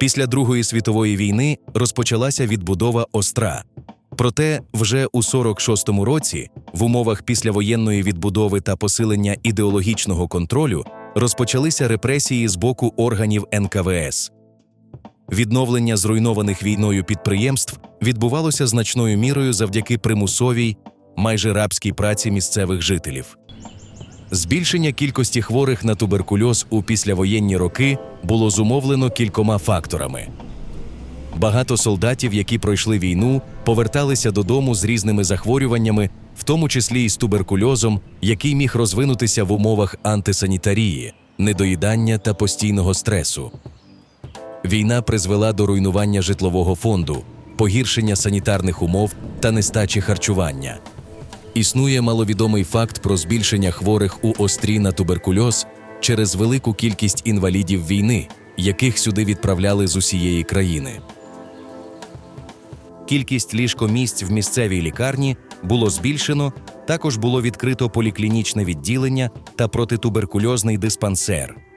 Після Другої світової війни розпочалася відбудова Остра. Проте вже у 46-му році, в умовах післявоєнної відбудови та посилення ідеологічного контролю, розпочалися репресії з боку органів НКВС. Відновлення зруйнованих війною підприємств відбувалося значною мірою завдяки примусовій, майже рабській праці місцевих жителів. Збільшення кількості хворих на туберкульоз у післявоєнні роки було зумовлено кількома факторами. Багато солдатів, які пройшли війну, поверталися додому з різними захворюваннями, в тому числі і з туберкульозом, який міг розвинутися в умовах антисанітарії, недоїдання та постійного стресу. Війна призвела до руйнування житлового фонду, погіршення санітарних умов та нестачі харчування. Існує маловідомий факт про збільшення хворих у острі на туберкульоз через велику кількість інвалідів війни, яких сюди відправляли з усієї країни. Кількість ліжкомісць в місцевій лікарні було збільшено, також було відкрито поліклінічне відділення та протитуберкульозний диспансер.